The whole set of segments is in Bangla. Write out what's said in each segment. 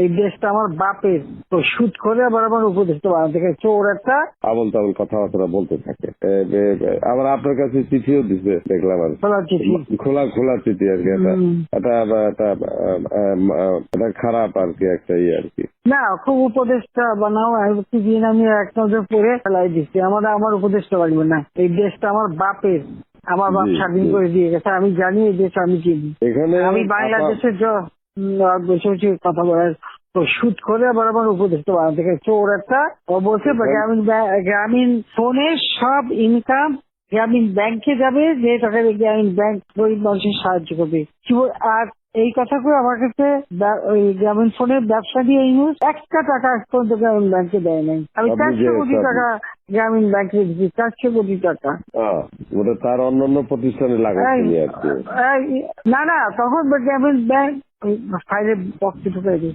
এই দেশটা আমার বাপের তো সুদ করে আবার আমার উপদেষ্টা বানাতে চোর একটা। আবল তাবল কথাবার্তা বলতে থাকে। আবার আপনার কাছে চিঠিও দিছে দেখলাম আর। খোলা চিঠি। খোলা খোলা চিঠি আর কি। এটা খারাপ আর কি একটা ইয়ে আর কি। না খুব উপদেষ্টা বানাও আমি দিন আমি এক নজর পরে ফেলাই দিচ্ছি। আমার আমার উপদেষ্টা লাগবে না। এই দেশটা আমার বাপের। আমার বাপ স্বাধীন করে দিয়ে গেছে আমি জানি এই দেশ আমি চিনি। এখানে আমি বাংলাদেশের বসে বসে কথা বলার তো সুদ করে আবার আমার উপদেষ্টা বানাতে গেছে। চোর একটা এখানে- গ্রামীণ গ্রামীণ ফোনের সব ইনকাম গ্রামীণ ব্যাংকে যাবে যে টাকা গ্রামীণ ব্যাংক গরিব মানুষের সাহায্য করবে। আর এই কথা করে আমার কাছে ওই গ্রামীণ ফোনের ব্যবসা দিয়ে এই ইউজ একটা টাকা পর্যন্ত গ্রামীণ ব্যাংকে দেয় নাই। আমি চারশো কোটি টাকা গ্রামীণ ব্যাংকে দিচ্ছি চারশো কোটি টাকা। ওটা তার অন্যান্য প্রতিষ্ঠানে এই- না না তখন গ্রামীণ ব্যাংক ফাইলে বক্সে ঢুকাই দিই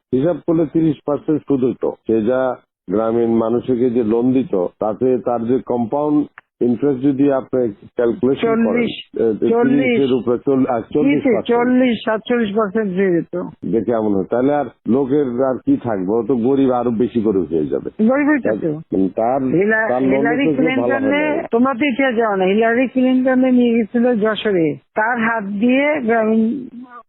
হিসাব করলে তিরিশ পার্সেন্ট সুদ হইতো। সে যা গ্রামীণ মানুষকে যে লোন দিত তাতে তার যে কম্পাউন্ড ইন্টারেস্ট যদি আপনি ক্যালকুলেশন করেন। উপরে চল্লিশ সাতচল্লিশ পার্সেন্ট হয়ে যেত যে কেমন হয় তাহলে আর লোকের আর কি থাকবে? ও তো গরিব আরও বেশি করে হয়ে যাবে। তার হিলারি ক্লিন্টনে তোমরা তো ইতিহাস জানো না হিলারি ক্লিন্টনে নিয়ে গেছিল যশোরে। তার হাত দিয়ে গ্রামীণ